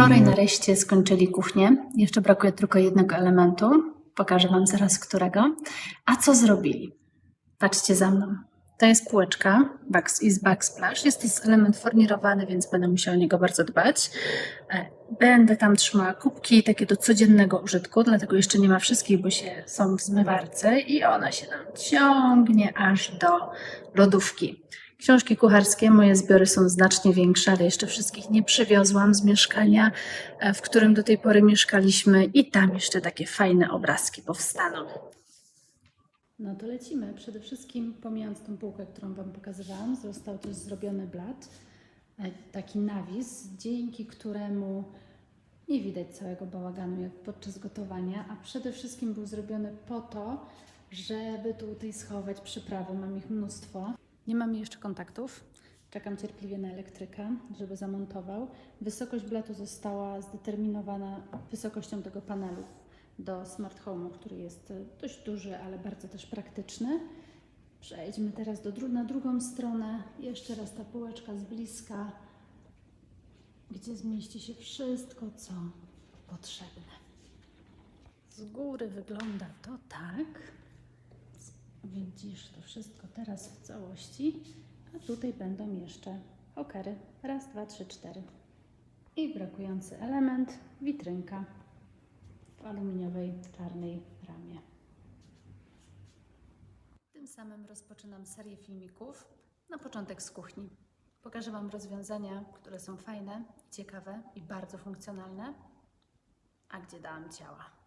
Wczoraj nareszcie skończyli kuchnię. Jeszcze brakuje tylko jednego elementu. Pokażę Wam zaraz którego. A co zrobili? Patrzcie za mną. To jest półeczka Bugs is Backsplash. Jest to element fornirowany, więc będę musiała o niego bardzo dbać. E, Będę tam trzymała kubki takie do codziennego użytku, dlatego jeszcze nie ma wszystkich, bo się są w zmywarce i ona się nam ciągnie aż do lodówki. Książki kucharskie, moje zbiory są znacznie większe, ale jeszcze wszystkich nie przywiozłam z mieszkania, e, w którym do tej pory mieszkaliśmy i tam jeszcze takie fajne obrazki powstaną. No to lecimy. Przede wszystkim, pomijając tą półkę, którą Wam pokazywałam, został też zrobiony blat, e, taki nawis, dzięki któremu nie widać całego bałaganu jak podczas gotowania, a przede wszystkim był zrobiony po to, żeby tutaj schować przyprawy. Mam ich mnóstwo. Nie mam jeszcze kontaktów. Czekam cierpliwie na elektryka, żeby zamontował. Wysokość blatu została zdeterminowana wysokością tego panelu do smart home'u, który jest e, dość duży, ale bardzo też praktyczny. Przejdźmy teraz do, na drugą stronę. Jeszcze raz ta półeczka z bliska, gdzie zmieści się wszystko, co potrzebne. Z góry wygląda to tak. Widzisz to wszystko teraz w całości. A tutaj będą jeszcze hokery. Raz, dwa, trzy, cztery. I brakujący element, witrynka w aluminiowej, czarnej ramie. Tym samym rozpoczynam serię filmików. Na początek z kuchni. Pokażę Wam rozwiązania, które są fajne, ciekawe i bardzo funkcjonalne, a gdzie dałam ciała.